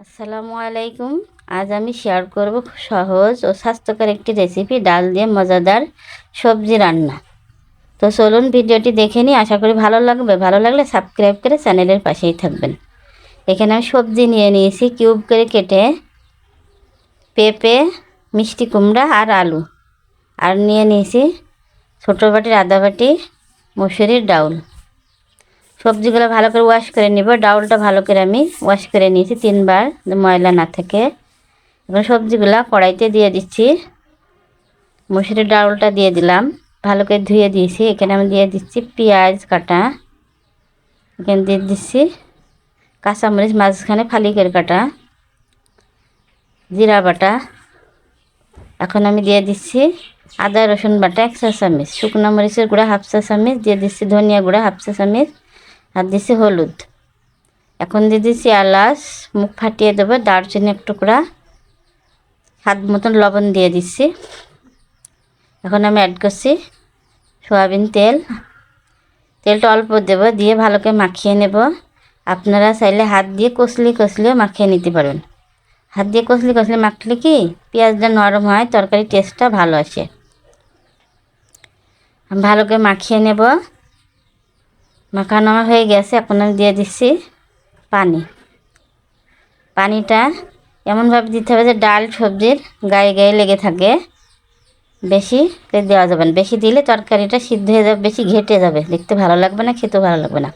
আসসালামু আলাইকুম। আজ আমি শেয়ার করব সহজ ও স্বাস্থ্যকর একটি রেসিপি ডাল দিয়ে মজাদার সবজি রান্না। তো চলুন ভিডিওটি দেখে নিই, আশা করি ভালো লাগবে। ভালো লাগলে সাবস্ক্রাইব করে চ্যানেলের পাশেই থাকবেন। এখানে আমি সবজি নিয়ে নিয়েছি কিউব করে কেটে পেঁপে, মিষ্টি কুমড়া আর আলু। আর নিয়ে নিয়েছি ছোটো বাটির আদা বাটি, মুসুরির ডাউল। সবজিগুলো ভালো করে ওয়াশ করে নিব। ডাউলটা ভালো করে আমি ওয়াশ করে নিয়েছি তিনবার ময়লা না থাকে। এখন সবজিগুলো কড়াইতে দিয়ে দিচ্ছি। মুসুরির ডাউলটা দিয়ে দিলাম। ভালো করে ধুয়ে দিয়েছি। এখানে আমি দিয়ে দিচ্ছি পেঁয়াজ কাটা। এখানে দিয়ে দিচ্ছি কাঁচামরিচ, মাঝখানে ফালি করে কাটা, জিরা বাটা। এখন আমি দিয়ে দিচ্ছি আদা, রসুন বাটা, এক চা চামিচ শুকনো মরিচের গুঁড়া, হাফ চা চামিচ দিয়ে দিচ্ছি ধনিয়া গুঁড়া, হাফ চা চামিচ আর দিছি হলুদ। এখন দিয়ে দিচ্ছি এলাচ, মুখ ফাটিয়ে দেবো, দারচিনি এক টুকরা, স্বাদ মতন লবণ দিয়ে দিচ্ছি এখন আমি অ্যাড করছি সয়াবিন তেল। তেলটা অল্প দেব, দিয়ে ভালো করে মাখিয়ে নেব। আপনারা চাইলে হাত দিয়ে কষলি কষলিও মাখিয়ে নিতে পারবেন হাত দিয়ে কষলি কষলি মাখলে কি পেঁয়াজটা নরম হয় তরকারি টেস্টটা ভালো আসে। ভালো করে মাখিয়ে নেব। মাখানো হয়ে গেছে এখন আমি দিয়ে দিচ্ছি পানি। পানিটা এমনভাবে দিতে হবে যে ডাল সবজির গায়ে গায়ে লেগে থাকে। বেশি দেওয়া যাবে না। বেশি দিলে তরকারিটা সিদ্ধ হয়ে যাবে, বেশি ঘেটে যাবে। দেখতে ভালো লাগবে না, খেতেও ভালো লাগবে না।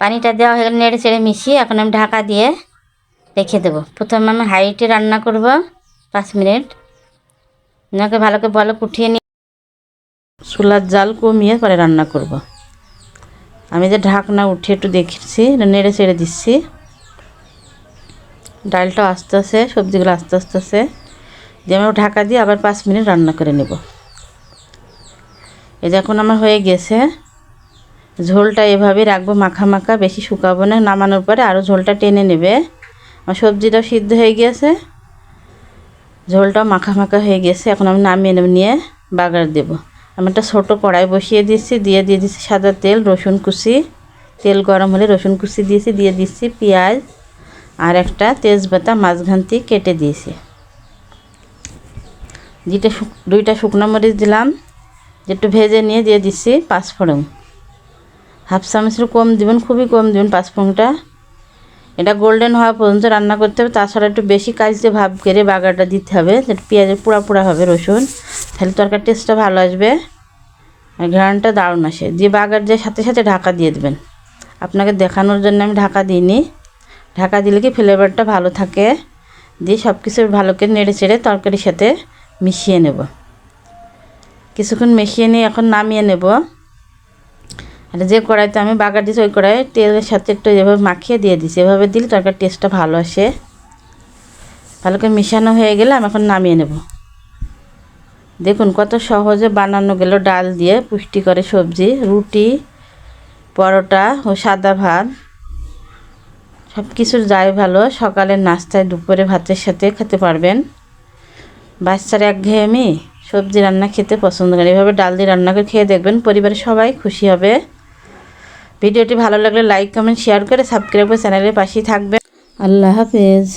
পানিটা দেওয়া হয়ে গেলে নেড়ে চেড়ে মিশিয়ে এখন আমি ঢাকা দিয়ে রেখে দেবো। প্রথমে আমি হাইটে রান্না করব পাঁচ মিনিট। ওনাকে ভালো করে বলো কুঠিয়ে নিয়ে চুলার জাল কমিয়ে পরে রান্না করব। আমি যে ঢাকনা উঠে একটু দেখছি নেড়ে চেড়ে দিচ্ছি। ডালটা আস্তে আস্তে, সবজিগুলো আস্তে আস্তে আস্তে। দিয়ে আমি ঢাকা দিয়ে আবার পাঁচ মিনিট রান্না করে নেব। এই যখন আমার হয়ে গেছে। ঝোলটা এভাবে রাখব মাখা মাখা, বেশি শুকাবো না। নামানোর পরে আরও ঝোলটা টেনে নেবে। আমার সবজিটাও সিদ্ধ হয়ে গিয়েছে ঝোলটাও মাখা মাখা হয়ে গেছে। এখন আমি নামিয়ে নিয়ে বাগার দেবো। আমি একটা ছোটো কড়াই বসিয়ে দিচ্ছি দিয়ে দিয়ে দিচ্ছি সাদা তেল, রসুন কুচি। তেল গরম হলে রসুন কুচি দিয়েছি, দিয়ে দিচ্ছি পেঁয়াজ আর একটা তেজপাতা মাঝখানটি কেটে দিয়েছি। দুইটা দুইটা শুকনো মরিচ দিলাম একটু ভেজে নিয়ে দিয়ে দিচ্ছি পাঁচফোড়ন। হাফ চামচের কম দিবেন, খুবই কম দিবেন পাঁচফোড়নটা। এটা গোল্ডেন হওয়া পর্যন্ত রান্না করতে হবে, তাছাড়া একটু বেশি কাজতে ভাব করে বাগারটা দিতে হবে পেঁয়াজের পোড়া পোড়া হবে রসুন। তাহলে তরকার টেস্টটা ভালো আসবে। আর ঘ্রাণটা দারুণ আসে। দিয়ে বাগার দিয়ে সাথে সাথে ঢাকা দিয়ে দেবেন। আপনাকে দেখানোর জন্য আমি ঢাকা দিইনি। ঢাকা দিলে কি ফ্লেভারটা ভালো থাকে? দিয়ে সব কিছু ভালো করে নেড়ে চেড়ে তরকারির সাথে মিশিয়ে নেব। কিছুক্ষণ মিশিয়ে নিয়ে এখন নামিয়ে নেব। আর যে কড়াইতে আমি বাগার দিয়েছি, ওই কড়াই তেলের সাথে একটু এভাবে মাখিয়ে দিয়ে দিচ্ছি এভাবে দিলে তরকার টেস্টটা ভালো আসে। ভালো করে মিশানো হয়ে গেলে আমি এখন নামিয়ে নেব। দেখুন, কত সহজে বানানো গেল ডাল দিয়ে পুষ্টি করে সবজি, রুটি, পরোটা ও সাদা ভাত। সব কিছুর যায় ভালো, সকালের নাস্তায় দুপুরে ভাতের সাথে খেতে পারবেন। বাচ্চারা একঘেয়েমি, সবজি রান্না খেতে পছন্দ করে এভাবে ডাল দিয়ে রান্না করে খেয়ে দেখবেন পরিবারের সবাই খুশি হবে। ভিডিওটি ভালো লাগলে লাইক কমেন্ট শেয়ার করে সাবস্ক্রাইব করে চ্যানেলের পাশেই থাকবেন। আল্লাহ হাফেজ।